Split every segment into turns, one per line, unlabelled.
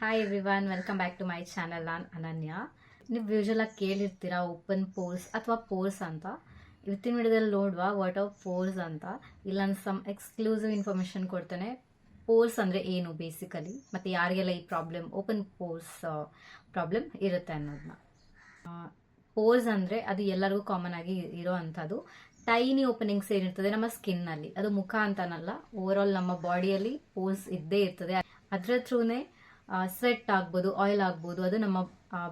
Hi everyone welcome back to my channel ನಾನು ಅನನ್ಯ ನೀವು ಯೂಶಲಾಗಿ ಕೇಳಿರ್ತೀರಾ ಓಪನ್ ಪೋರ್ಸ್ ಅಥವಾ ಪೋರ್ಸ್ ಅಂತ? ಇವತ್ತಿನ ವಿಡಿಯೋದಲ್ಲಿ ನೋಡುವ ವಾಟ್ ಆಫ್ ಪೋರ್ಸ್ ಅಂತ? ಇಲ್ಲ ಸಮ್ ಎಕ್ಸ್ಕ್ಲೂಸಿವ್ ಇನ್ಫಾರ್ಮೇಷನ್ ಕೊಡ್ತೇನೆ. ಪೋರ್ಸ್ ಅಂದರೆ ಏನು ಬೇಸಿಕಲಿ ಮತ್ತು ಯಾರಿಗೆಲ್ಲ ಈ ಪ್ರಾಬ್ಲಮ್ ಓಪನ್ ಪೋರ್ಸ್ ಪ್ರಾಬ್ಲಮ್ ಇರುತ್ತೆ ಅನ್ನೋದನ್ನ ಪೋರ್ಸ್ ಅಂದರೆ ಅದು ಎಲ್ಲರಿಗೂ ಕಾಮನ್ ಆಗಿ ಇರೋ ಅಂಥದ್ದು. ಟೈನಿ ಓಪನಿಂಗ್ಸ್ ಏನಿರ್ತದೆ ನಮ್ಮ ಸ್ಕಿನ್ನಲ್ಲಿ ಅದು ಮುಖ ಅಂತನಲ್ಲ ಓವರ್ ಆಲ್ ನಮ್ಮ ಬಾಡಿಯಲ್ಲಿ ಪೋರ್ಸ್ ಇದ್ದೇ ಇರ್ತದೆ. ಅದರ ಥ್ರೂನೇ ಸ್ವೆಟ್ ಆಗ್ಬೋದು ಆಯಿಲ್ ಆಗ್ಬೋದು, ಅದು ನಮ್ಮ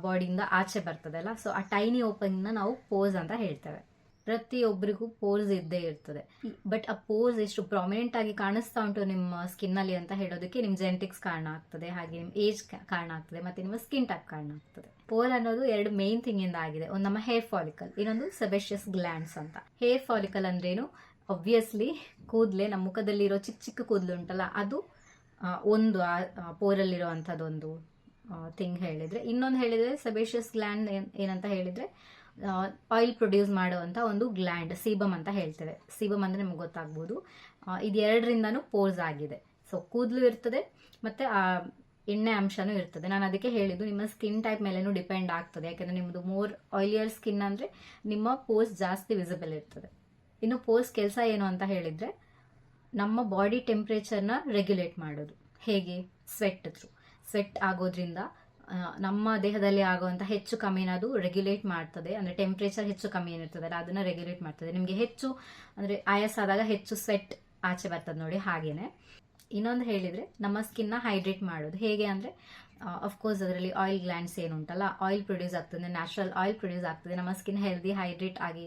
ಬಾಡಿಯಿಂದ ಆಚೆ ಬರ್ತದಲ್ಲ ಸೊ ಆ ಟೈನಿ ಓಪನಿಂಗ್ನ ನಾವು ಪೋಸ್ ಅಂತ ಹೇಳ್ತೇವೆ. ಪ್ರತಿಯೊಬ್ಬರಿಗೂ ಪೋಸ್ ಇದ್ದೇ ಇರ್ತದೆ. ಬಟ್ ಆ ಪೋಸ್ ಎಷ್ಟು ಪ್ರಾಮಿನೆಂಟ್ ಆಗಿ ಕಾಣಿಸ್ತಾ ಉಂಟು ನಿಮ್ಮ ಸ್ಕಿನ್ ಅಲ್ಲಿ ಅಂತ ಹೇಳೋದಕ್ಕೆ ನಿಮ್ಮ ಜೆನೆಟಿಕ್ಸ್ ಕಾರಣ ಆಗ್ತದೆ, ಹಾಗೆ ನಿಮ್ಮ ಏಜ್ ಕಾರಣ ಆಗ್ತದೆ, ಮತ್ತೆ ನಿಮ್ಮ ಸ್ಕಿನ್ ಟೈಪ್ ಕಾರಣ ಆಗ್ತದೆ. ಪೋಲ್ ಅನ್ನೋದು ಎರಡು ಮೇನ್ ಥಿಂಗ್ ಇಂದ ಆಗಿದೆ. ಒಂದು ನಮ್ಮ ಹೇರ್ ಫಾಲಿಕಲ್ ಇನ್ನೊಂದು ಸೆಬೆಷಿಯಸ್ ಗ್ಲ್ಯಾಂಡ್ಸ್ ಅಂತ. ಹೇರ್ ಫಾಲಿಕಲ್ ಅಂದ್ರೇನು? ಅಬ್ವಿಯಸ್ಲಿ ಕೂದಲೆ, ನಮ್ಮ ಮುಖದಲ್ಲಿರೋ ಚಿಕ್ಕ ಚಿಕ್ಕ ಕೂದಲು ಉಂಟಲ್ಲ, ಅದು ಒಂದು, ಆ ಪೋರಲ್ಲಿರುವಂಥದ್ದೊಂದು ಥಿಂಗ್ ಹೇಳಿದ್ರೆ. ಇನ್ನೊಂದು ಹೇಳಿದ್ರೆ ಸಬೇಷಿಯಸ್ ಗ್ಲ್ಯಾಂಡ್ ಏನಂತ ಹೇಳಿದ್ರೆ ಆಯಿಲ್ ಪ್ರೊಡ್ಯೂಸ್ ಮಾಡುವಂಥ ಒಂದು ಗ್ಲ್ಯಾಂಡ್ ಸೀಬಮ್ ಅಂತ ಹೇಳ್ತೇವೆ. ಸೀಬಮ್ ಅಂದರೆ ನಿಮ್ಗೆ ಗೊತ್ತಾಗ್ಬೋದು. ಇದು ಎರಡರಿಂದನೂ ಪೋರ್ಸ್ ಆಗಿದೆ. ಸೊ ಕೂದಲು ಇರ್ತದೆ, ಮತ್ತೆ, ಆ, ಎಣ್ಣೆ ಅಂಶನೂ ಇರ್ತದೆ. ನಾನು ಅದಕ್ಕೆ ಹೇಳಿದ್ದು, ನಿಮ್ಮ ಸ್ಕಿನ್ ಟೈಪ್ ಮೇಲೇನೂ ಡಿಪೆಂಡ್ ಆಗ್ತದೆ. ಯಾಕಂದ್ರೆ ನಿಮ್ಮದು ಮೋರ್ ಆಯಿಲಿಯರ್ ಸ್ಕಿನ್ ಅಂದರೆ ನಿಮ್ಮ ಪೋರ್ಸ್ ಜಾಸ್ತಿ ವಿಸಿಬಲ್ ಇರ್ತದೆ. ಇನ್ನು ಪೋರ್ಸ್ ಕೆಲಸ ಏನು ಅಂತ ಹೇಳಿದ್ರೆ ನಮ್ಮ ಬಾಡಿ ಟೆಂಪ್ರೇಚರ್ನ ರೆಗ್ಯುಲೇಟ್ ಮಾಡೋದು. ಹೇಗೆ? ಸ್ವೆಟ್ ಥ್ರೂ ಸ್ವೆಟ್ ಆಗೋದ್ರಿಂದ ನಮ್ಮ ದೇಹದಲ್ಲಿ ಆಗುವಂಥ ಹೆಚ್ಚು ಕಮ್ಮಿನ ಅದು ರೆಗ್ಯುಲೇಟ್ ಮಾಡ್ತದೆ. ಅಂದರೆ ಟೆಂಪ್ರೇಚರ್ ಹೆಚ್ಚು ಕಮ್ಮಿ ಏನಿರ್ತದಲ್ಲ, ಅದನ್ನ ರೆಗ್ಯುಲೇಟ್ ಮಾಡ್ತದೆ. ನಿಮಗೆ ಹೆಚ್ಚು, ಅಂದರೆ ಆಯಾಸ ಆದಾಗ ಹೆಚ್ಚು ಸ್ವೆಟ್ ಆಚೆ ಬರ್ತದೆ ನೋಡಿ ಹಾಗೇನೆ. ಇನ್ನೊಂದು ಹೇಳಿದ್ರೆ, ನಮ್ಮ ಸ್ಕಿನ್ನ ಹೈಡ್ರೇಟ್ ಮಾಡೋದು. ಹೇಗೆ ಅಂದರೆ ಅಫ್ಕೋರ್ಸ್ ಅದರಲ್ಲಿ ಆಯಿಲ್ ಗ್ಲ್ಯಾಂಡ್ಸ್ ಏನು ಉಂಟಲ್ಲ ಆಯಿಲ್ ಪ್ರೊಡ್ಯೂಸ್ ಆಗ್ತದೆ. ನ್ಯಾಚುರಲ್ ಆಯಿಲ್ ಪ್ರೊಡ್ಯೂಸ್ ಆಗ್ತದೆ. ನಮ್ಮ ಸ್ಕಿನ್ ಹೆಲ್ದಿ ಹೈಡ್ರೇಟ್ ಆಗಿ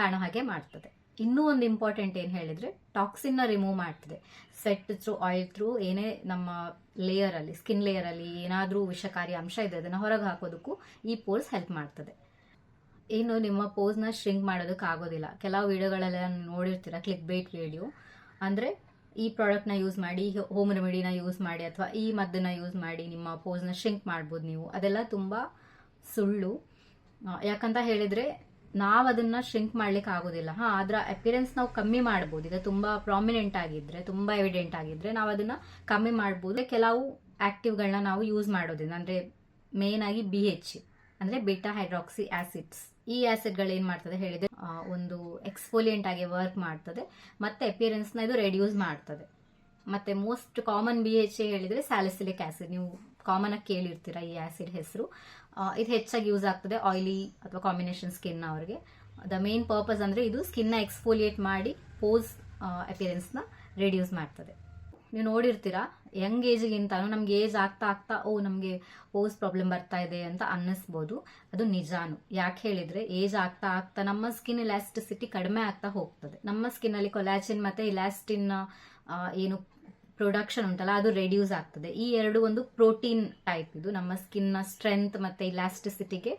ಕಾಣೋ ಹಾಗೆ ಮಾಡ್ತದೆ. ಇನ್ನೂ ಒಂದು ಇಂಪಾರ್ಟೆಂಟ್ ಏನು ಹೇಳಿದ್ರೆ ಟಾಕ್ಸಿನ್ನ ರಿಮೂವ್ ಮಾಡ್ತದೆ. ಸೆಟ್ ಥ್ರೂ ಆಯಿಲ್ ಥ್ರೂ ಏನೇ ನಮ್ಮ ಲೇಯರ್ ಅಲ್ಲಿ ಸ್ಕಿನ್ ಲೇಯರ್ ಅಲ್ಲಿ ಏನಾದರೂ ವಿಷಕಾರಿ ಅಂಶ ಇದೆ, ಅದನ್ನು ಹೊರಗೆ ಹಾಕೋದಕ್ಕೂ ಈ ಪೋಲ್ಸ್ ಹೆಲ್ಪ್ ಮಾಡ್ತದೆ. ಇನ್ನು ನಿಮ್ಮ ಪೋಸ್ನ ಶ್ರಿಂಕ್ ಮಾಡೋದಕ್ಕೆ ಆಗೋದಿಲ್ಲ. ಕೆಲವು ವಿಡಿಯೋಗಳೆಲ್ಲ ನೋಡಿರ್ತೀರ ಕ್ಲಿಕ್ ಬೇಟ್ ವಿಡಿಯೋ ಅಂದರೆ ಈ ಪ್ರಾಡಕ್ಟ್ನ ಯೂಸ್ ಮಾಡಿ ಹೋಮ್ ರೆಮಿಡಿನ ಯೂಸ್ ಮಾಡಿ, ಅಥವಾ ಈ ಮದ್ದನ್ನ ಯೂಸ್ ಮಾಡಿ ನಿಮ್ಮ ಪೋಸ್ನ ಶ್ರಿಂಕ್ ಮಾಡ್ಬೋದು ನೀವು. ಅದೆಲ್ಲ ತುಂಬ ಸುಳ್ಳು. ಯಾಕಂತ ಹೇಳಿದ್ರೆ ನಾವು ಅದನ್ನ ಶ್ರಿಂಕ್ ಮಾಡ್ಲಿಕ್ಕೆ ಆಗೋದಿಲ್ಲ. ಹಾ ಅದರ ಅಪಿಯರೆನ್ಸ್ ನಾವು ಕಮ್ಮಿ ಮಾಡ್ಬೋದು. ಈಗ ತುಂಬಾ ಪ್ರಾಮಿನೆಂಟ್ ಆಗಿದ್ರೆ, ತುಂಬಾ ಎವಿಡೆಂಟ್ ಆಗಿದ್ರೆ ನಾವು ಅದನ್ನ ಕಮ್ಮಿ ಮಾಡ್ಬೋದು. ಕೆಲವು ಆಕ್ಟಿವ್ಗಳನ್ನ ನಾವು ಯೂಸ್ ಮಾಡೋದಿಲ್ಲ. ಅಂದ್ರೆ ಮೇನ್ ಆಗಿ ಬಿ ಎಚ್ ಅಂದ್ರೆ ಬಿಟಾ ಹೈಡ್ರಾಕ್ಸಿ ಆಸಿಡ್ಸ್ ಈ ಆಸಿಡ್ಗಳು ಏನ್ ಮಾಡ್ತದೆ ಹೇಳಿದ್ರೆ ಒಂದು ಎಕ್ಸ್ಪೋಲಿಯಂಟ್ ಆಗಿ ವರ್ಕ್ ಮಾಡ್ತದೆ. ಮತ್ತೆ ಅಪಿಯರೆನ್ಸ್ನ ಇದು ರೆಡ್ಯೂಸ್ ಮಾಡ್ತದೆ. ಮತ್ತೆ most common B H A ಹೇಳಿದ್ರೆ ಸ್ಯಾಲಿಸಿಲಿಕ್ ಆಸಿಡ್ ನೀವು ಕಾಮನ್ ಆಗಿ ಕೇಳಿರ್ತೀರಾ ಈ ಆಸಿಡ್ ಹೆಸರು. ಇದು ಹೆಚ್ಚಾಗಿ ಯೂಸ್ ಆಗ್ತದೆ ಆಯಿಲಿ ಅಥವಾ ಕಾಂಬಿನೇಷನ್ ಸ್ಕಿನ್ ಅವ್ರಿಗೆ. ದ ಮೇನ್ ಪರ್ಪಸ್ ಅಂದ್ರೆ ಇದು ಸ್ಕಿನ್ನ ಎಕ್ಸ್ಫೋಲಿಯೇಟ್ ಮಾಡಿ ಪೋಸ್ ಅಪಿಯರೆನ್ಸ್ನ ರೆಡ್ಯೂಸ್ ಮಾಡ್ತದೆ. ನೀವು ನೋಡಿರ್ತೀರಾ ಯಂಗ್ ಏಜ್ಗಿಂತ ನಮ್ಗೆ ಏಜ್ ಆಗ್ತಾ ಆಗ್ತಾ, ಓ, ನಮಗೆ ಪೋಸ್ ಪ್ರಾಬ್ಲಮ್ ಬರ್ತಾ ಇದೆ ಅಂತ ಅನ್ನಿಸ್ಬೋದು. ಅದು ನಿಜಾನು. ಯಾಕೆ ಹೇಳಿದ್ರೆ ಏಜ್ ಆಗ್ತಾ ಆಗ್ತಾ ನಮ್ಮ ಸ್ಕಿನ್ ಇಲಾಸ್ಟಿಸಿಟಿ ಕಡಿಮೆ ಆಗ್ತಾ ಹೋಗ್ತದೆ. ನಮ್ಮ ಸ್ಕಿನ್ ಅಲ್ಲಿ ಕೊಲಾಚಿನ್ ಮತ್ತೆ ಇಲಾಸ್ಟಿನ್ ಏನು ಪ್ರೊಡಕ್ಷನ್ ಉಂಟಲ್ಲ, ಅದು ರೆಡ್ಯೂಸ್ ಆಗ್ತದೆ. ಈ ಎರಡು ಒಂದು ಪ್ರೋಟೀನ್ ಟೈಪ್ ಇದು. ನಮ್ಮ ಸ್ಕಿನ್ನ ಸ್ಟ್ರೆಂತ್ ಮತ್ತೆ ಇಲಾಸ್ಟಿಸಿಟಿಗೆ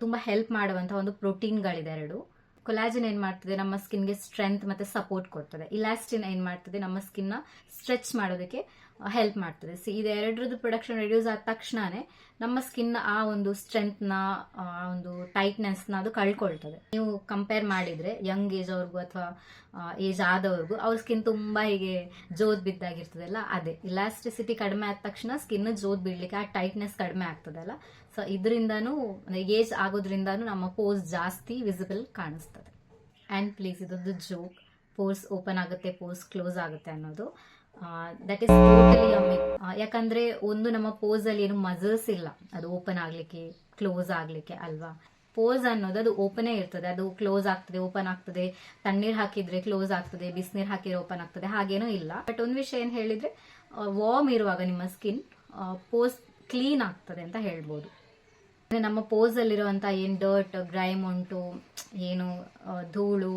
ತುಂಬಾ ಹೆಲ್ಪ್ ಮಾಡುವಂತ ಒಂದು ಪ್ರೋಟೀನ್ಗಳಿದೆ ಎರಡು. ಕೊಲಾಜಿನ್ ಏನ್ ಮಾಡ್ತದೆ? ನಮ್ಮ ಸ್ಕಿನ್ಗೆ ಸ್ಟ್ರೆಂತ್ ಮತ್ತೆ ಸಪೋರ್ಟ್ ಕೊಡ್ತದೆ. ಇಲಾಸ್ಟಿನ್ ಏನ್ ಮಾಡ್ತದೆ? ನಮ್ಮ ಸ್ಕಿನ್ನ ಸ್ಟ್ರೆಚ್ ಮಾಡೋದಕ್ಕೆ ಹೆಲ್ಪ್ ಮಾಡ್ತದೆ. ಸಿ ಇದೆರಡರದ್ದು ಪ್ರೊಡಕ್ಷನ್ ರೆಡ್ಯೂಸ್ ಆದ ತಕ್ಷಣನೇ ನಮ್ಮ ಸ್ಕಿನ್ ಆ ಒಂದು ಸ್ಟ್ರೆಂತ್ನ ಆ ಒಂದು ಟೈಟ್ನೆಸ್ನ ಅದು ಕಳ್ಕೊಳ್ತದೆ. ನೀವು ಕಂಪೇರ್ ಮಾಡಿದ್ರೆ ಯಂಗ್ ಏಜ್ ಅವ್ರಿಗೂ ಅಥವಾ ಏಜ್ ಆದವ್ರಿಗೂ ಅವ್ರ ಸ್ಕಿನ್ ತುಂಬಾ ಹೀಗೆ ಜೋತ್ ಬಿದ್ದಾಗಿರ್ತದಲ್ಲ, ಅದೇ. ಇಲಾಸ್ಟಿಸಿಟಿ ಕಡಿಮೆ ಆದ ತಕ್ಷಣ ಸ್ಕಿನ್ ಜೋತ್ ಬಿಡ್ಲಿಕ್ಕೆ ಆ ಟೈಟ್ನೆಸ್ ಕಡಿಮೆ ಆಗ್ತದಲ್ಲ. ಸೊ ಇದರಿಂದಾನು ಏಜ್ ಆಗೋದ್ರಿಂದಾನು ನಮ್ಮ ಪೋಸ್ ಜಾಸ್ತಿ ವಿಸಿಬಲ್ ಕಾಣಿಸ್ತದೆ. ಆ್ಯಂಡ್ ಪ್ಲೀಸ್ ಇದೊಂದು ಜೋಕ್ ಪೋರ್ಸ್ ಓಪನ್ ಆಗುತ್ತೆ ಪೋರ್ಸ್ ಕ್ಲೋಸ್ ಆಗುತ್ತೆ ಅನ್ನೋದು. ದಟ್ ಇಸ್ ಟೋಟಲಿ ಯಾಕಂದ್ರೆ ಒಂದು ನಮ್ಮ ಪೋಸ್ ಅಲ್ಲಿ ಏನು ಮಜಲ್ಸ್ ಇಲ್ಲ. ಅದು ಓಪನ್ ಆಗ್ಲಿಕ್ಕೆ ಕ್ಲೋಸ್ ಆಗ್ಲಿಕ್ಕೆ ಅಲ್ವಾ? ಪೋಸ್ ಅನ್ನೋದು ಅದು ಓಪನೇ ಇರ್ತದೆ. ಅದು ಕ್ಲೋಸ್ ಆಗ್ತದೆ ಓಪನ್ ಆಗ್ತದೆ. ತಣ್ಣೀರ್ ಹಾಕಿದ್ರೆ ಕ್ಲೋಸ್ ಆಗ್ತದೆ, ಬಿಸಿನೀರ್ ಹಾಕಿದ್ರೆ ಓಪನ್ ಆಗ್ತದೆ, ಹಾಗೇನೂ ಇಲ್ಲ. ಬಟ್ ಒಂದು ವಿಷಯ ಏನ್ ಹೇಳಿದ್ರೆ ವಾರ್ಮ್ ಇರುವಾಗ ನಿಮ್ಮ ಸ್ಕಿನ್ ಪೋಸ್ ಕ್ಲೀನ್ ಆಗ್ತದೆ ಅಂತ ಹೇಳ್ಬೋದು. ನಮ್ಮ ಪೋಸ್ ಅಲ್ಲಿರುವಂತ ಏನ್ ಡರ್ಟ್ ಗ್ರೈಮ್ ಉಂಟು, ಏನು ಧೂಳು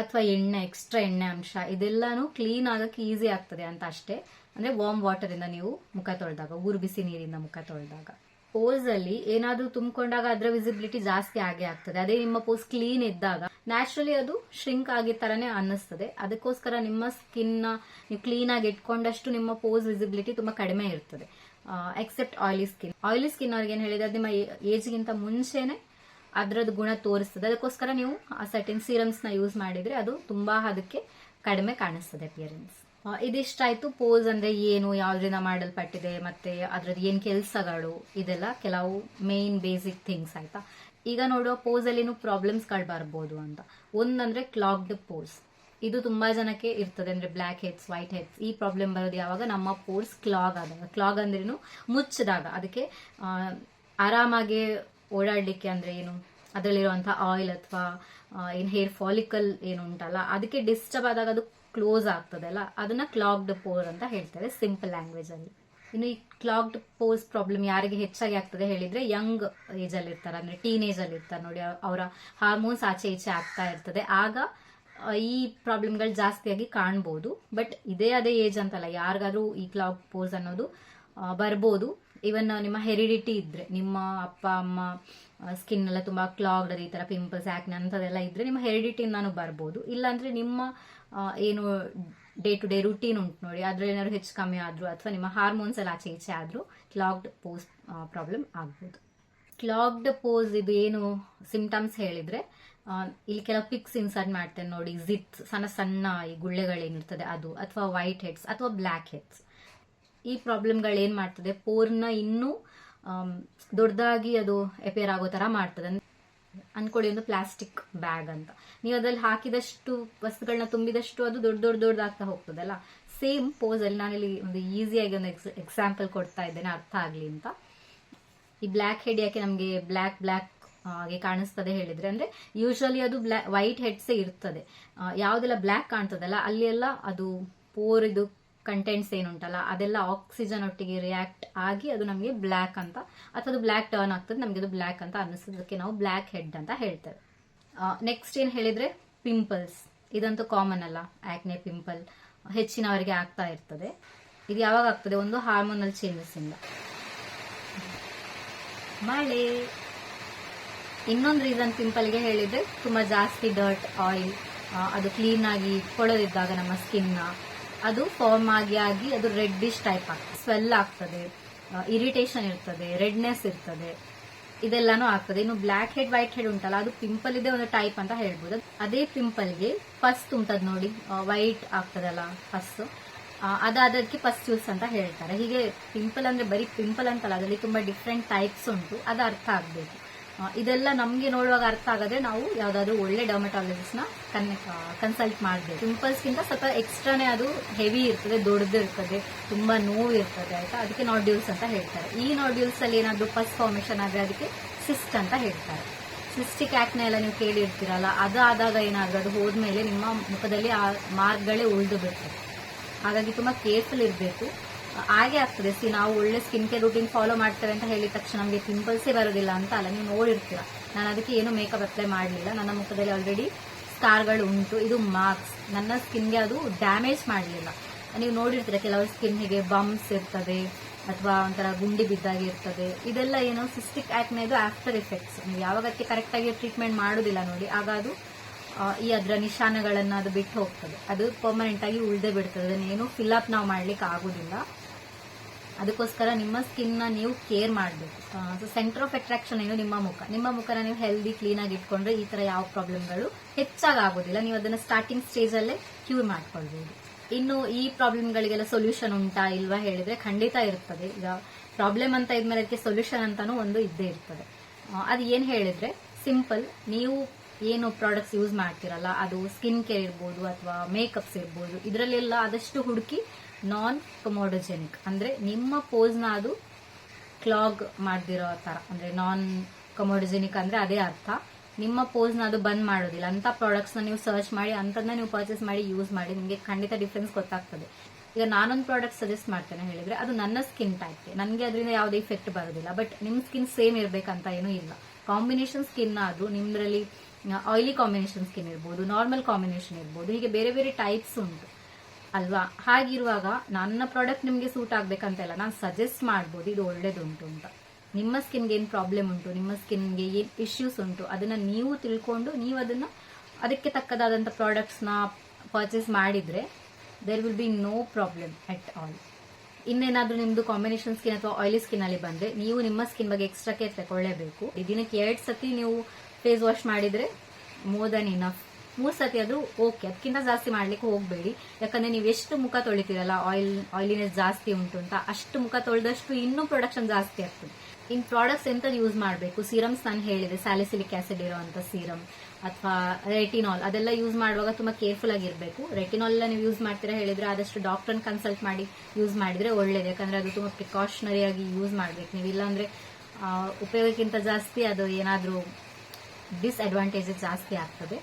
ಅಥವಾ ಎಣ್ಣೆ ಎಕ್ಸ್ಟ್ರಾ ಎಣ್ಣೆ ಅಂಶ, ಇದೆಲ್ಲಾನು ಕ್ಲೀನ್ ಆಗಕ್ಕೆ ಈಸಿ ಆಗ್ತದೆ ಅಂತ ಅಷ್ಟೇ. ಅಂದ್ರೆ ವಾಮ್ ವಾಟರ್ ಇಂದ ನೀವು ಮುಖ ತೊಳೆದಾಗ, ಊರು ಬಿಸಿ ನೀರಿಂದ ಮುಖ ತೊಳೆದಾಗ. ಪೋಸ್ ಅಲ್ಲಿ ಏನಾದ್ರೂ ತುಂಬಿಕೊಂಡಾಗ ಅದರ ವಿಸಿಬಿಲಿಟಿ ಜಾಸ್ತಿ ಆಗೇ ಆಗ್ತದೆ. ಅದೇ ನಿಮ್ಮ ಪೋಸ್ ಕ್ಲೀನ್ ಇದ್ದಾಗ ನ್ಯಾಚುರಲಿ ಅದು ಶ್ರಿಂಕ್ ಆಗಿ ತರನೇ ಅನ್ನಿಸ್ತದೆ. ಅದಕ್ಕೋಸ್ಕರ ನಿಮ್ಮ ಸ್ಕಿನ್ ನೀವು ಕ್ಲೀನ್ ಆಗಿ ಇಟ್ಕೊಂಡಷ್ಟು ನಿಮ್ಮ ಪೋಸ್ ವಿಸಿಬಿಲಿಟಿ ತುಂಬಾ ಕಡಿಮೆ ಇರ್ತದೆ. Except oily skin oily skin ಅವ್ರಿಗೆ ಏನು ಹೇಳಿದ್ರೆ ಅದು ನಿಮ್ಮ ಏಜ್ಗಿಂತ ಮುಂಚೆನೆ ಅದರದ್ದು ಗುಣ ತೋರಿಸ್ತದೆ. ಅದಕ್ಕೋಸ್ಕರ ನೀವು ಆ ಸರ್ಟಿನ್ ಸೀರಮ್ಸ್ನ ಯೂಸ್ ಮಾಡಿದ್ರೆ ಅದು ತುಂಬಾ ಅದಕ್ಕೆ ಕಡಿಮೆ ಕಾಣಿಸ್ತದೆ ಅಪಿಯರೆನ್ಸ್ ಇದಿಷ್ಟಾಯಿತು ಪೋಸ್ ಅಂದ್ರೆ ಏನು, ಯಾವ್ದ್ರಿಂದ ಮಾಡಲ್ಪಟ್ಟಿದೆ, ಮತ್ತೆ ಅದ್ರದ್ದು ಏನ್ ಕೆಲಸಗಳು, ಇದೆಲ್ಲ ಕೆಲವು ಮೇನ್ ಬೇಸಿಕ್ ಥಿಂಗ್ಸ್ ಆಯ್ತಾ? ಈಗ ನೋಡುವ ಪ್ರಾಬ್ಲಮ್ಸ್ಗಳು ಬರ್ಬೋದು ಅಂತ. ಒಂದಂದ್ರೆ ಕ್ಲಾಗ್ಡ್ ಪೋಸ್ ಇದು ತುಂಬಾ ಜನಕ್ಕೆ ಇರ್ತದೆ ಅಂದ್ರೆ ಬ್ಲ್ಯಾಕ್ ಹೆಡ್ಸ್ ವೈಟ್ ಹೆಡ್ಸ್ ಈ ಪ್ರಾಬ್ಲಮ್ ಬರೋದು ಯಾವಾಗ ನಮ್ಮ ಪೋರ್ಸ್ ಕ್ಲಾಗ್ ಆದಾಗ. ಕ್ಲಾಗ್ ಅಂದ್ರೇನು ಮುಚ್ಚಿದಾಗ. ಅದಕ್ಕೆ ಆರಾಮಾಗಿ ಓಡಾಡ್ಲಿಕ್ಕೆ ಅಂದ್ರೆ ಏನು? ಅದರಲ್ಲಿರುವಂಥ ಆಯಿಲ್ ಅಥವಾ ಏನು ಹೇರ್ ಫಾಲಿಕಲ್ ಏನು ಉಂಟಲ್ಲ, ಅದಕ್ಕೆ ಡಿಸ್ಟರ್ಬ್ ಆದಾಗ ಅದು ಕ್ಲೋಸ್ ಆಗ್ತದಲ್ಲ ಅದನ್ನ ಕ್ಲಾಗ್ಡ್ ಪೋರ್ ಅಂತ ಹೇಳ್ತಾರೆ ಸಿಂಪಲ್ ಲ್ಯಾಂಗ್ವೇಜ್ ಅಲ್ಲಿ. ಇನ್ನು ಈ ಕ್ಲಾಗ್ಡ್ ಪೋಸ್ ಪ್ರಾಬ್ಲಮ್ ಯಾರಿಗೆ ಹೆಚ್ಚಾಗಿ ಆಗ್ತದೆ ಹೇಳಿದ್ರೆ ಯಂಗ್ ಏಜ್ ಅಲ್ಲಿ ಇರ್ತಾರೆ, ಅಂದ್ರೆ ಟೀನ್ ಏಜ್ ಅಲ್ಲಿ ಇರ್ತಾರೆ ನೋಡಿ ಅವರ ಹಾರ್ಮೋನ್ಸ್ ಆಚೆ ಈಚೆ ಆಗ್ತಾ ಇರ್ತದೆ. ಆಗ ಈ ಪ್ರಾಬ್ಲಮ್ಗಳು ಜಾಸ್ತಿಯಾಗಿ ಕಾಣ್ಬೋದು. ಬಟ್ ಇದೇ ಅದೇ ಏಜ್ ಅಂತಲ್ಲ, ಯಾರಿಗಾದ್ರೂ ಈ ಕ್ಲಾಗ್ ಪೋಸ್ ಅನ್ನೋದು ಬರ್ಬೋದು. ಇವನ್ ನಿಮ್ಮ ಹೆರಿಡಿಟಿ ಇದ್ರೆ, ನಿಮ್ಮ ಅಪ್ಪ, ಅಮ್ಮ ಸ್ಕಿನ್ ಎಲ್ಲ ತುಂಬಾ ಕ್ಲಾಗ್ಡ್ ಈ ತರ ಪಿಂಪಲ್ಸ್ ಆಕ್ನೆ ಅಂತದೆಲ್ಲ ಇದ್ರೆ ನಿಮ್ಮ ಹೆರಿಡಿಟಿ ನಾನು ಬರ್ಬೋದು. ಇಲ್ಲಾಂದ್ರೆ ನಿಮ್ಮ ಏನು ಡೇ ಟು ಡೇ ರುಟೀನ್ ಉಂಟು ನೋಡಿ ಅದ್ರಲ್ಲಿ ಏನಾದ್ರು ಹೆಚ್ಚು ಕಮ್ಮಿ ಆದ್ರೂ ಅಥವಾ ನಿಮ್ಮ ಹಾರ್ಮೋನ್ಸ್ ಎಲ್ಲ ಆಚೆ ಈಚೆ ಆದ್ರೂ ಕ್ಲಾಗ್ಡ್ ಪೋಸ್ ಪ್ರಾಬ್ಲಮ್ ಆಗ್ಬೋದು. ಕ್ಲಾಗ್ಡ್ ಪೋಸ್ ಇದು ಏನು ಸಿಂಟಮ್ಸ್ ಹೇಳಿದ್ರೆ ಇಲ್ಲಿ ಕೆಲವು ಪಿಕ್ಸ್ ಇನ್ಸರ್ಟ್ ಮಾಡ್ತೇನೆ ನೋಡಿ ಜಿತ್ ಸಣ್ಣ ಸಣ್ಣ ಈ ಗುಳ್ಳೆಗಳೇನಿರ್ತದೆ ಅದು, ಅಥವಾ ವೈಟ್ ಹೆಡ್ಸ್ ಅಥವಾ ಬ್ಲ್ಯಾಕ್ ಹೆಡ್ಸ್ ಈ ಪ್ರಾಬ್ಲಮ್ಗಳು ಏನ್ ಮಾಡ್ತದೆ? ಪೋರ್ನ ಇನ್ನೂ ದೊಡ್ಡದಾಗಿ ಅದು ಎಪೇರ್ ಆಗೋ ತರ ಮಾಡ್ತದೆ. ಅನ್ಕೊಳ್ಳಿ ಒಂದು ಪ್ಲಾಸ್ಟಿಕ್ ಬ್ಯಾಗ್ ಅಂತ. ನೀವು ಅದ್ರಲ್ಲಿ ಹಾಕಿದಷ್ಟು ವಸ್ತುಗಳನ್ನ ತುಂಬಿದಷ್ಟು ಅದು ದೊಡ್ಡ ದೊಡ್ಡ ದೊಡ್ಡದಾಗ್ತಾ ಹೋಗ್ತದಲ್ಲ ಸೇಮ್ ಪೋಸ್ ಅಲ್ಲಿ ನಾನಿಲ್ಲಿ ಒಂದು ಈಸಿಯಾಗಿ ಒಂದು ಎಕ್ಸಾಂಪಲ್ ಕೊಡ್ತಾ ಇದ್ದೇನೆ, ಅರ್ಥ ಆಗ್ಲಿ ಅಂತ. ಈ ಬ್ಲ್ಯಾಕ್ ಹೆಡ್ ಯಾಕೆ ನಮಗೆ ಬ್ಲ್ಯಾಕ್ ಬ್ಲ್ಯಾಕ್ ಹಾಗೆ ಕಾಣಿಸ್ತದೆ ಹೇಳಿದ್ರೆ, ಅಂದ್ರೆ ಯೂಶಲಿ ಅದು ಬ್ಲ್ಯಾ ವೈಟ್ ಹೆಡ್ಸೇ ಇರ್ತದೆ. ಯಾವುದೆಲ್ಲ ಯಾವ್ದೆಲ್ಲ ಬ್ಲ್ಯಾಕ್ ಕಾಣ್ತದಲ್ಲ ಅಲ್ಲಿ ಎಲ್ಲ ಅದು ಪೋರ್ ಇದು ಕಂಟೆಂಟ್ಸ್ ಏನುಂಟಲ್ಲ, ಅದೆಲ್ಲ ಆಕ್ಸಿಜನ್ ಒಟ್ಟಿಗೆ ರಿಯಾಕ್ಟ್ ಆಗಿ ಅದು ನಮಗೆ ಬ್ಲ್ಯಾಕ್ ಅಂತ, ಅಥವಾ ಅದು ಬ್ಲ್ಯಾಕ್ ಟರ್ನ್ ಆಗ್ತದೆ, ನಮಗೆ ಅದು ಬ್ಲ್ಯಾಕ್ ಅಂತ ಅನ್ನಿಸೋದಕ್ಕೆ ನಾವು ಬ್ಲ್ಯಾಕ್ ಹೆಡ್ ಅಂತ ಹೇಳ್ತೇವೆ. ನೆಕ್ಸ್ಟ್ ಏನು ಹೇಳಿದರೆ ಪಿಂಪಲ್ಸ್ ಇದಂತೂ ಕಾಮನ್ ಅಲ್ಲ ಆಕ್ನೆ ಪಿಂಪಲ್ ಹೆಚ್ಚಿನವರಿಗೆ ಆಗ್ತಾ ಇರ್ತದೆ. ಇದು ಯಾವಾಗ ಆಗ್ತದೆ? ಒಂದು ಹಾರ್ಮೋನಲ್ ಚೇಂಜಸ್ ಇಂದ. ಮಳೆ. ಇನ್ನೊಂದು ರೀಸನ್ ಪಿಂಪಲ್ಗೆ ಹೇಳಿದ್ರೆ, ತುಂಬಾ ಜಾಸ್ತಿ ಡರ್ಟ್ ಆಯಿಲ್ ಅದು ಕ್ಲೀನ್ ಆಗಿ ಕೊಡದಿದ್ದಾಗ ನಮ್ಮ ಸ್ಕಿನ್ ಅದು ಫಾರ್ಮ್ ಆಗಿ ಆಗಿ ಅದು ರೆಡ್ಡಿಶ್ ಟೈಪ್ ಆಗ್ತದೆ ಸ್ವೆಲ್ ಆಗ್ತದೆ ಇರಿಟೇಷನ್ ಇರ್ತದೆ ರೆಡ್ನೆಸ್ ಇರ್ತದೆ, ಇದೆಲ್ಲಾನು ಆಗ್ತದೆ. ಇನ್ನು ಬ್ಲ್ಯಾಕ್ ಹೆಡ್ ವೈಟ್ ಹೆಡ್ ಉಂಟಲ್ಲ, ಅದು ಪಿಂಪಲ್ ಇದೆ ಒಂದು ಟೈಪ್ ಅಂತ ಹೇಳ್ಬೋದು. ಅದೇ ಪಿಂಪಲ್ಗೆ ಪಸ್ ಉಂಟದ್ ನೋಡಿ ವೈಟ್ ಆಗ್ತದಲ್ಲ ಪಸ್ ಅದಾದಕ್ಕೆ ಪಸ್ಟ್ಯೂಲ್ಸ್ ಅಂತ ಹೇಳ್ತಾರೆ. ಹೀಗೆ ಪಿಂಪಲ್ ಅಂದ್ರೆ ಬರೀ ಪಿಂಪಲ್ ಅಂತಲ್ಲ, ಅದರಲ್ಲಿ ತುಂಬಾ ಡಿಫ್ರೆಂಟ್ ಟೈಪ್ಸ್ ಉಂಟು. ಅದು ಅರ್ಥ ಆಗ್ಬೇಕು. ಇದೆಲ್ಲ ನಮ್ಗೆ ನೋಡುವಾಗ ಅರ್ಥ ಆಗದೆ ನಾವು ಯಾವ್ದಾದ್ರು ಒಳ್ಳೆ ಡರ್ಮಟಾಲಜಿಸ್ಟ್ನ ನ ಕನ್ಸಲ್ಟ್ ಮಾಡಬೇಕು. ಪಿಂಪಲ್ಸ್ಗಿಂತ ಸ್ವಲ್ಪ ಎಕ್ಸ್ಟ್ರಾನೇ ಅದು ಹೆವಿ ಇರ್ತದೆ ದೊಡ್ಡದಿರ್ತದೆ ತುಂಬಾ ನೋವು ಇರ್ತದೆ ಆಯ್ತಾ? ಅದಕ್ಕೆ ನಾಡ್ಯೂಲ್ಸ್ ಅಂತ ಹೇಳ್ತಾರೆ. ಈ ನಾಡ್ಯೂಲ್ಸ್ ಅಲ್ಲಿ ಏನಾದ್ರು ಪಸ್ ಫಾರ್ಮೇಶನ್ ಆದ್ರೆ ಅದಕ್ಕೆ ಸಿಸ್ಟ್ ಅಂತ ಹೇಳ್ತಾರೆ. ಸಿಸ್ಟಿಕ್ ಆಕ್ನ ಎಲ್ಲ ನೀವು ಕೇಳಿರ್ತೀರಲ್ಲ, ಅದಾದಾಗ ಏನಾದ್ರು, ಅದು ಹೋದ್ಮೇಲೆ ನಿಮ್ಮ ಮುಖದಲ್ಲಿ ಆ ಮಾರ್ಕ್ಗಳೇ ಉಳಿದು ಬಿಡ್ತದೆ. ಹಾಗಾಗಿ ತುಂಬಾ ಕೇರ್ಫುಲ್ ಇರಬೇಕು. ಹಾಗೆ ಆಗ್ತದೆ. ಸಿ ನಾವು ಒಳ್ಳೆ ಸ್ಕಿನ್ ಕೇರ್ ರೂಟೀನ್ ಫಾಲೋ ಮಾಡ್ತೇವೆ ಅಂತ ಹೇಳಿದ ತಕ್ಷಣ ನಮಗೆ ಪಿಂಪಲ್ಸೇ ಬರೋದಿಲ್ಲ ಅಂತ ಅಲ್ಲ, ನೀವು ನೋಡಿರ್ತೀರ. ನಾನು ಅದಕ್ಕೆ ಏನು ಮೇಕಪ್ ಅಪ್ಲೈ ಮಾಡಲಿಲ್ಲ. ನನ್ನ ಮುಖದಲ್ಲಿ ಆಲ್ರೆಡಿ ಸ್ಟಾರ್ಗಳು ಉಂಟು. ಇದು ಮಾರ್ಕ್ಸ್ ನನ್ನ ಸ್ಕಿನ್ಗೆ ಅದು ಡ್ಯಾಮೇಜ್ ಮಾಡಲಿಲ್ಲ. ನೀವು ನೋಡಿರ್ತೀರ ಕೆಲವು ಸ್ಕಿನ್ ಹೀಗೆ ಬಂಪ್ಸ್ ಇರ್ತದೆ ಅಥವಾ ಒಂಥರ ಗುಂಡಿ ಬಿದ್ದಾಗಿ ಇರ್ತದೆ. ಇದೆಲ್ಲ ಏನು ಸಿಸ್ಟಿಕ್ ಆ್ಯಕ್ನೇದು ಆಫ್ಟರ್ ಎಫೆಕ್ಟ್ಸ್ ನೀವು ಯಾವಾಗಕ್ಕೆ ಕರೆಕ್ಟಾಗಿ ಟ್ರೀಟ್ಮೆಂಟ್ ಮಾಡೋದಿಲ್ಲ ನೋಡಿ, ಆಗ ಅದು ಈ ಅದರ ನಿಶಾನಗಳನ್ನು ಅದು ಬಿಟ್ಟು ಹೋಗ್ತದೆ. ಅದು ಪರ್ಮನೆಂಟಾಗಿ ಉಳ್ದೇ ಬಿಡ್ತದೆ. ಅದನ್ನೇನು ಫಿಲ್ ಫಿಲ್ಅಪ್ ನಾವು ಮಾಡ್ಲಿಕ್ಕೆ ಆಗುದಿಲ್ಲ. ಅದಕ್ಕೋಸ್ಕರ ನಿಮ್ಮ ಸ್ಕಿನ್ನ ನೀವು ಕೇರ್ ಮಾಡಬೇಕು. ಸೊ ಸೆಂಟರ್ ಆಫ್ ಅಟ್ರಾಕ್ಷನ್ ಏನು ನಿಮ್ಮ ಮುಖ. ನಿಮ್ಮ ಮುಖನ ನೀವು ಹೆಲ್ದಿ ಕ್ಲೀನ್ ಆಗಿ ಇಟ್ಕೊಂಡ್ರೆ ಈ ತರ ಯಾವ ಪ್ರಾಬ್ಲಮ್ಗಳು ಹೆಚ್ಚಾಗಿ ಆಗೋದಿಲ್ಲ. ನೀವು ಅದನ್ನ ಸ್ಟಾರ್ಟಿಂಗ್ ಸ್ಟೇಜ್ ಅಲ್ಲೇ ಕ್ಯೂರ್ ಮಾಡ್ಕೊಳ್ಬಹುದು ಇನ್ನು ಈ ಪ್ರಾಬ್ಲಮ್ಗಳಿಗೆಲ್ಲ ಸೊಲ್ಯೂಷನ್ ಉಂಟಾ ಇಲ್ವಾ ಹೇಳಿದ್ರೆ ಖಂಡಿತ ಇರ್ತದೆ. ಈಗ ಪ್ರಾಬ್ಲಮ್ ಅಂತ ಇದ್ಮೇಲೆ ಅದಕ್ಕೆ ಸೊಲ್ಯೂಷನ್ ಅಂತಾನು ಒಂದು ಇದ್ದೇ ಇರ್ತದೆ. ಅದು ಏನ್ ಹೇಳಿದ್ರೆ ಸಿಂಪಲ್ ನೀವು ಏನು ಪ್ರಾಡಕ್ಟ್ಸ್ ಯೂಸ್ ಮಾಡ್ತಿರಲ್ಲ, ಅದು ಸ್ಕಿನ್ ಕೇರ್ ಇರ್ಬೋದು ಅಥವಾ ಮೇಕಪ್ಸ್ ಇರ್ಬೋದು, ಇದರಲ್ಲೆಲ್ಲ ಆದಷ್ಟು ಹುಡುಕಿ ನಾನ್ ಕಮೋಡೋಜೆನಿಕ್ ಅಂದ್ರೆ ನಿಮ್ಮ ಪೋಸ್ನ ಅದು ಕ್ಲಾಗ್ ಮಾಡ್ದಿರೋ ತರ. ಅಂದ್ರೆ ನಾನ್ ಕಮೋಡೋಜೆನಿಕ್ ಅಂದ್ರೆ ಅದೇ ಅರ್ಥ. ನಿಮ್ಮ ಪೋಸ್ನ ಅದು ಬಂದ್ ಮಾಡೋದಿಲ್ಲ. ಅಂತ ಪ್ರಾಡಕ್ಟ್ಸ್ನ ನೀವು ಸರ್ಚ್ ಮಾಡಿ ಅಂತದನ್ನ ನೀವು ಪರ್ಚೇಸ್ ಮಾಡಿ ಯೂಸ್ ಮಾಡಿ, ನಿಮಗೆ ಖಂಡಿತ ಡಿಫ್ರೆನ್ಸ್ ಗೊತ್ತಾಗ್ತದೆ. ಈಗ ನಾನೊಂದು ಪ್ರಾಡಕ್ಟ್ ಸಜೆಸ್ಟ್ ಮಾಡ್ತೇನೆ ಹೇಳಿದ್ರೆ, ಅದು ನನ್ನ ಸ್ಕಿನ್ ಟೈಪ್ಗೆ ನನಗೆ ಅದರಿಂದ ಯಾವುದೇ ಇಫೆಕ್ಟ್ ಬರೋದಿಲ್ಲ. ಬಟ್ ನಿಮ್ಮ ಸ್ಕಿನ್ ಸೇಮ್ ಇರಬೇಕಂತ ಏನೂ ಇಲ್ಲ. ಕಾಂಬಿನೇಷನ್ ಸ್ಕಿನ್ ಅದು ನಿಮ್ದ್ರಲ್ಲಿ ಆಯಿಲಿ ಕಾಂಬಿನೇಷನ್ ಸ್ಕಿನ್ ಇರ್ಬೋದು ನಾರ್ಮಲ್ ಕಾಂಬಿನೇಷನ್ ಇರ್ಬೋದು, ಹೀಗೆ ಬೇರೆ ಬೇರೆ ಟೈಪ್ಸ್ ಉಂಟು. ಅಲ್ವಾ? ಹಾಗಿರುವಾಗ ನನ್ನ ಪ್ರಾಡಕ್ಟ್ ನಿಮಗೆ ಸೂಟ್ ಆಗ್ಬೇಕಂತಲ್ಲ ನಾನು ಸಜೆಸ್ಟ್ ಮಾಡ್ಬೋದು, ಇದು ಒಳ್ಳೇದುಂಟು ಅಂತ. ನಿಮ್ಮ ಸ್ಕಿನ್ಗೆ ಏನು ಪ್ರಾಬ್ಲಮ್ ಉಂಟು, ನಿಮ್ಮ ಸ್ಕಿನ್ಗೆ ಏನು ಇಶ್ಯೂಸ್ ಉಂಟು, ಅದನ್ನು ನೀವು ತಿಳ್ಕೊಂಡು ನೀವು ಅದನ್ನು ಅದಕ್ಕೆ ತಕ್ಕದಾದಂಥ ಪ್ರಾಡಕ್ಟ್ಸ್ನ ಪರ್ಚೇಸ್ ಮಾಡಿದರೆ there will be no problem at all ಇನ್ನೇನಾದರೂ ನಿಮ್ಮದು ಕಾಂಬಿನೇಷನ್ ಸ್ಕಿನ್ ಅಥವಾ ಆಯಿಲಿ ಸ್ಕಿನ್ನಲ್ಲಿ ಬಂದ್ರೆ ನೀವು ನಿಮ್ಮ ಸ್ಕಿನ್ ಬಗ್ಗೆ ಎಕ್ಸ್ಟ್ರಾ ಕೇರ್ ತಗೊಳ್ಳೇಬೇಕು ದಿನಕ್ಕೆ ಎರಡು ಸತಿ ನೀವು ಫೇಸ್ ವಾಶ್ ಮಾಡಿದರೆ ಮೋರ್ ದನ್ ಇನಫ್ ಮೂರು ಸತಿ ಅದು ಓಕೆ ಅದಕ್ಕಿಂತ ಜಾಸ್ತಿ ಮಾಡ್ಲಿಕ್ಕೆ ಹೋಗಬೇಡಿ. ಯಾಕಂದ್ರೆ ನೀವು ಎಷ್ಟು ಮುಖ ತೊಳಿತೀರಲ್ಲ ಆಯಿಲ್ ಆಯಿಲಿನೆಸ್ ಜಾಸ್ತಿ ಉಂಟು ಅಂತ, ಅಷ್ಟು ಮುಖ ತೊಳೆದಷ್ಟು ಇನ್ನೂ ಪ್ರೊಡಕ್ಷನ್ ಜಾಸ್ತಿ ಆಗ್ತದೆ. ಇನ್ ಪ್ರಾಡಕ್ಟ್ಸ್ ಎಂತ ಯೂಸ್ ಮಾಡಬೇಕು? ಸೀರಮ್ಸ್ ನಾನು ಹೇಳಿದೆ ಸ್ಯಾಲಿಸಿಲಿಕ್ ಆಸಿಡ್ ಇರುವಂತ ಸೀರಮ್ ಅಥವಾ ರೆಟಿನಾಲ್ ಅದೆಲ್ಲ ಯೂಸ್ ಮಾಡುವಾಗ ತುಂಬಾ ಕೇರ್ಫುಲ್ ಆಗಿರಬೇಕು. ರೆಟಿನಾಲ್ ಎಲ್ಲ ನೀವು ಯೂಸ್ ಮಾಡ್ತೀರಾ ಹೇಳಿದ್ರೆ ಆದಷ್ಟು ಡಾಕ್ಟರ್ನ ಕನ್ಸಲ್ಟ್ ಮಾಡಿ ಯೂಸ್ ಮಾಡಿದ್ರೆ ಒಳ್ಳೇದು. ಯಾಕಂದ್ರೆ ಅದು ತುಂಬಾ ಪ್ರಿಕಾಷನರಿ ಆಗಿ ಯೂಸ್ ಮಾಡ್ಬೇಕು. ನೀವು ಇಲ್ಲಾಂದ್ರೆ ಉಪಯೋಗಕ್ಕಿಂತ ಜಾಸ್ತಿ ಅದು ಏನಾದ್ರೂ ಡಿಸ್ಅಡ್ವಾಂಟೇಜಸ್ ಜಾಸ್ತಿ ಆಗ್ತದೆ.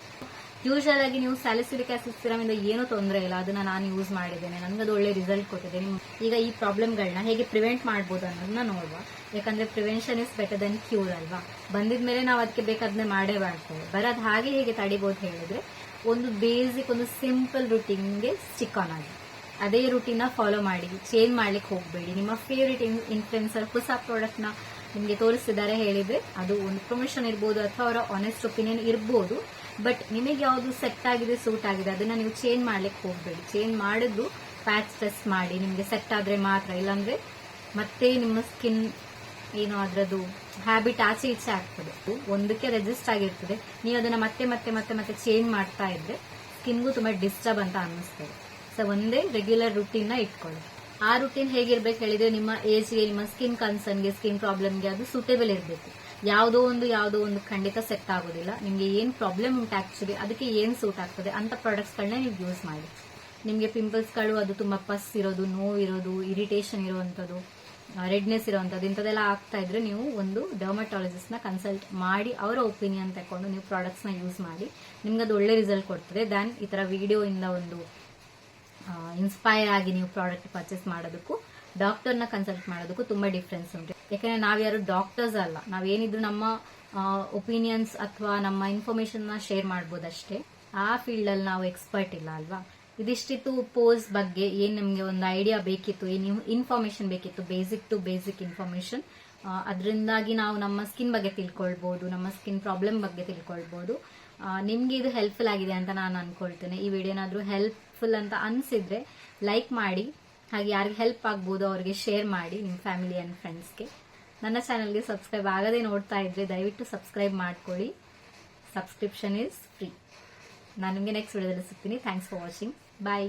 ಯೂಶಲ್ ಆಗಿ ನೀವು ಸ್ಯಾಲಿಸಿಲಿಕ್ ಆಸಿಡ್ ಸಿರಮ್ ಇಂದ ಏನೂ ತೊಂದರೆ ಇಲ್ಲ, ಅದನ್ನ ನಾನು ಯೂಸ್ ಮಾಡಿದ್ದೇನೆ. ನನಗೆ ಅದು ಒಳ್ಳೆ ರಿಸಲ್ಟ್ ಕೊಟ್ಟಿದೆ. ನೀವು ಈಗ ಈ ಪ್ರಾಬ್ಲಮ್ಗಳನ್ನ ಹೇಗೆ ಪ್ರಿವೆಂಟ್ ಮಾಡ್ಬೋದು ಅನ್ನೋದನ್ನ ನೋಡುವ. ಯಾಕಂದ್ರೆ prevention is better than cure ಅಲ್ವಾ? ಬಂದಿದ ಮೇಲೆ ನಾವು ಅದಕ್ಕೆ ಬೇಕಾದ್ನೆ ಮಾಡೇ ಮಾಡ್ತೇವೆ. ಬರೋದು ಹಾಗೆ ಹೇಗೆ ತಡಿಬೋದು ಹೇಳಿದ್ರೆ, ಒಂದು ಬೇಸಿಕ್ ಒಂದು ಸಿಂಪಲ್ ರುಟೀನ್ಗೆ ಸ್ಟಿಕ್ ಆನ್ ಆಗಿ. ಅದೇ ರುಟೀನ್ ಫಾಲೋ ಮಾಡಿ ಚೇಂಜ್ ಮಾಡ್ಲಿಕ್ಕೆ ಹೋಗಬೇಡಿ. ನಿಮ್ಮ ಫೇವ್ರೇಟ್ ಇನ್ಫ್ಲುಯೆನ್ಸರ್ ಹೊಸ ಪ್ರಾಡಕ್ಟ್ನ ನಿಮಗೆ ತೋರಿಸಿದ್ದಾರೆ ಹೇಳಿದ್ರೆ, ಅದು ಒಂದು ಪ್ರಮೋಷನ್ ಇರ್ಬೋದು ಅಥವಾ ಅವರ ಆನೆಸ್ಟ್ ಒಪಿನಿಯನ್ ಇರ್ಬೋದು. ಬಟ್ ನಿಮಗೆ ಯಾವುದು ಸೆಟ್ ಆಗಿದೆ ಸೂಟ್ ಆಗಿದೆ, ಅದನ್ನ ನೀವು ಚೇಂಜ್ ಮಾಡ್ಲಿಕ್ಕೆ ಹೋಗಬೇಡಿ. ಚೇಂಜ್ ಮಾಡಿದ್ದು ಪ್ಯಾಚ್ ಟೆಸ್ಟ್ ಮಾಡಿ, ನಿಮಗೆ ಸೆಟ್ ಆದ್ರೆ ಮಾತ್ರ. ಇಲ್ಲಾಂದ್ರೆ ಮತ್ತೆ ನಿಮ್ಮ ಸ್ಕಿನ್ ಏನು ಅದರದ್ದು ಹ್ಯಾಬಿಟ್ ಆಚೆ ಈಚೆ ಆಗ್ತದೆ. ಒಂದಕ್ಕೆ ರೆಜಿಸ್ಟ್ ಆಗಿರ್ತದೆ. ನೀವು ಅದನ್ನ ಮತ್ತೆ ಮತ್ತೆ ಮತ್ತೆ ಮತ್ತೆ ಚೇಂಜ್ ಮಾಡ್ತಾ ಇದ್ರೆ ಸ್ಕಿನ್ಗೂ ತುಂಬಾ ಡಿಸ್ಟರ್ಬ್ ಅಂತ ಅನ್ನಿಸ್ತದೆ. ಸೊ ಒಂದೇ ರೆಗ್ಯುಲರ್ ರುಟೀನ್ ಇಟ್ಕೊಳ್ಳಿ. ಆ ರುಟೀನ್ ಹೇಗಿರ್ಬೇಕು ಹೇಳಿದ್ರೆ ನಿಮ್ಮ ಏಜ್ಗೆ ನಿಮ್ಮ ಸ್ಕಿನ್ ಕನ್ಸರ್ನ್ಗೆ ಸ್ಕಿನ್ ಪ್ರಾಬ್ಲಮ್ಗೆ ಅದು ಸೂಟೇಬಲ್ ಇರಬೇಕು. ಯಾವುದೋ ಒಂದು ಯಾವುದೋ ಒಂದು ಖಂಡಿತ ಸೆಟ್ ಆಗೋದಿಲ್ಲ. ನಿಮಗೆ ಏನ್ ಪ್ರಾಬ್ಲಮ್ ಉಂಟು ಆಕ್ಚುಲಿ ಅದಕ್ಕೆ ಏನ್ ಸೂಟ್ ಆಗ್ತದೆ ಅಂತ ಪ್ರಾಡಕ್ಟ್ಸ್ಗಳನ್ನ ನೀವು ಯೂಸ್ ಮಾಡಿ. ನಿಮಗೆ ಪಿಂಪಲ್ಸ್ಗಳು ಅದು ತುಂಬಾ ಪಸ್ ಇರೋದು, ನೋವು ಇರೋದು ಇರಿಟೇಷನ್ ಇರುವಂಥದ್ದು ರೆಡ್ನೆಸ್ ಇರುವಂಥದ್ದು ಇಂಥದ್ದೆಲ್ಲ ಆಗ್ತಾ ಇದ್ರೆ ನೀವು ಒಂದು ಡರ್ಮಟಾಲಜಿಸ್ಟ್ನ ಕನ್ಸಲ್ಟ್ ಮಾಡಿ, ಅವರ ಒಪಿನಿಯನ್ ತಕೊಂಡು ನೀವು ಪ್ರಾಡಕ್ಟ್ಸ್ನ ಯೂಸ್ ಮಾಡಿ, ನಿಮ್ಗೆ ಅದು ಒಳ್ಳೆ ರಿಸಲ್ಟ್ ಕೊಡ್ತದೆ. ದ್ಯಾನ್ ಈ ವಿಡಿಯೋ ಇಂದ ಒಂದು ಇನ್ಸ್ಪೈರ್ ಆಗಿ ನೀವು ಪ್ರಾಡಕ್ಟ್ ಪರ್ಚೇಸ್ ಮಾಡೋದಕ್ಕೂ ಡಾಕ್ಟರ್ನ ಕನ್ಸಲ್ಟ್ ಮಾಡೋದಕ್ಕೂ ತುಂಬಾ ಡಿಫ್ರೆನ್ಸ್ ಉಂಟು. ಯಾಕಂದ್ರೆ ನಾವ್ಯಾರು ಡಾಕ್ಟರ್ಸ್ ಅಲ್ಲ. ನಾವೇನಿದ್ರು ನಮ್ಮ ಒಪಿನಿಯನ್ಸ್ ಅಥವಾ ನಮ್ಮ ಇನ್ಫಾರ್ಮೇಶನ್ನ ಶೇರ್ ಮಾಡ್ಬೋದಷ್ಟೇ. ಆ ಫೀಲ್ಡ್ ಅಲ್ಲಿ ನಾವು ಎಕ್ಸ್ಪರ್ಟ್ ಇಲ್ಲ ಅಲ್ವಾ? ಇದಿಷ್ಟಿತ್ತು ಪೋಸ್ ಬಗ್ಗೆ ಏನ್ ನಿಮಗೆ ಒಂದು ಐಡಿಯಾ ಬೇಕಿತ್ತು, ಏನ್ ಇನ್ಫಾರ್ಮೇಶನ್ ಬೇಕಿತ್ತು ಬೇಸಿಕ್ ಟು ಬೇಸಿಕ್ ಇನ್ಫಾರ್ಮೇಶನ್ ಅದರಿಂದಾಗಿ ನಾವು ನಮ್ಮ ಸ್ಕಿನ್ ಬಗ್ಗೆ ತಿಳ್ಕೊಳ್ಬಹುದು ನಮ್ಮ ಸ್ಕಿನ್ ಪ್ರಾಬ್ಲಮ್ ಬಗ್ಗೆ ತಿಳ್ಕೊಳ್ಬಹುದು ನಿಮಗೆ ಇದು ಹೆಲ್ಪ್ಫುಲ್ ಆಗಿದೆ ಅಂತ ನಾನು ಅನ್ಕೊಳ್ತೇನೆ. ಈ ವಿಡಿಯೋ ಏನಾದ್ರೂ ಹೆಲ್ಪ್ಫುಲ್ ಅಂತ ಅನ್ಸಿದ್ರೆ ಲೈಕ್ ಮಾಡಿ, ಹಾಗೆ ಯಾರಿಗೆ ಹೆಲ್ಪ್ ಆಗ್ಬೋದು ಅವ್ರಿಗೆ ಶೇರ್ ಮಾಡಿ ನಿಮ್ಮ ಫ್ಯಾಮಿಲಿ ಅಂಡ್ ಫ್ರೆಂಡ್ಸ್ಗೆ ನನ್ನ ಚಾನಲ್ಗೆ ಸಬ್ಸ್ಕ್ರೈಬ್ ಆಗದೆ ನೋಡ್ತಾ ಇದ್ರೆ ದಯವಿಟ್ಟು ಸಬ್ಸ್ಕ್ರೈಬ್ ಮಾಡ್ಕೊಳ್ಳಿ. ಸಬ್ಸ್ಕ್ರಿಪ್ಷನ್ ಇಸ್ ಫ್ರೀ ನಾನು ನಿಮಗೆ ನೆಕ್ಸ್ಟ್ ವಿಡಿಯೋದಲ್ಲಿ ಸಿಗ್ತೀನಿ. Thanks for watching bye